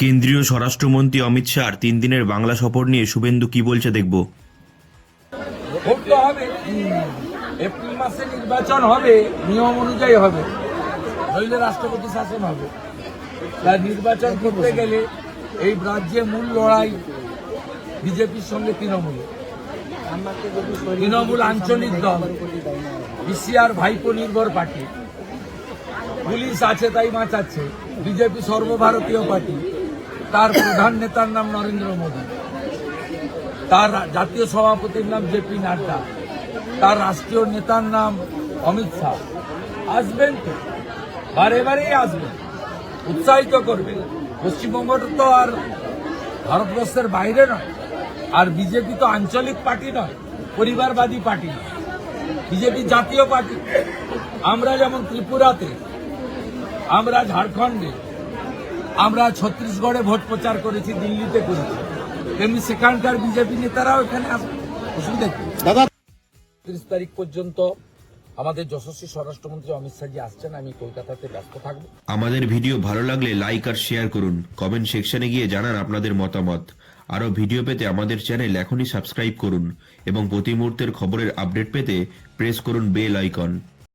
কেন্দ্রীয় স্বরাষ্ট্রমন্ত্রী অমিত শাহর তিন দিনের বাংলা সফর নিয়ে শুভেন্দু কি বলছে দেখব। হবে। এপ্রিল মাসে নির্বাচন হবে, নিয়ম অনুযায়ী হবে। নইলে রাষ্ট্রপতি শাসন হবে। তাই নির্বাচন করতে গেলে এই রাজ্যে মূল লড়াই বিজেপির সঙ্গে তৃণমূল। তৃণমূল আঞ্চলিক দল, বিসিআর ভাইপো নির্ভর পার্টি। পুলিশ আছে তাই বাঁচাচ্ছে। বিজেপি সর্বভারতীয় পার্টি। তার প্রধান নেতার নাম নরেন্দ্র মোদী। তার জাতীয় সভাপতির নাম জেপি নাড্ডা। তার রাষ্ট্রীয় নেতার নাম অমিত শাহ। আসবেন তো? বারে বারেই আসবেন। উৎসাহিত করবেন। পশ্চিমবঙ্গটা তো আর ভারতবর্ষের বাইরে নয়। আর বিজেপি তো আঞ্চলিক পার্টি নয়, পরিবারবাদী পার্টি নয়। বিজেপি জাতীয় পার্টি। আমরা যেমন ত্রিপুরাতে, আমরা ঝাড়খণ্ডে আমরা ছত্তিশগড়ে ভোট প্রচার করেছি দিল্লিতে করেছি। তেমনি সেখানকার বিজেপি নেতারাও এখানে আসবে অসুবিধা কি? দাদা তিরিশ তারিখ পর্যন্ত আমাদের যশস্বী স্বরাষ্ট্রমন্ত্রী অমিত শাহজি আসছেন আমি কলকাতাতে ব্যস্ত থাকব। আমাদের ভিডিও ভালো লাগলে লাইক আর শেয়ার করুন। কমেন্ট সেকশনে গিয়ে জানান আপনাদের মতামত। আরও ভিডিও পেতে আমাদের চ্যানেল এখনই সাবস্ক্রাইব করুন এবং প্রতি মুহূর্তের খবরের আপডেট পেতে প্রেস করুন বেল আইকন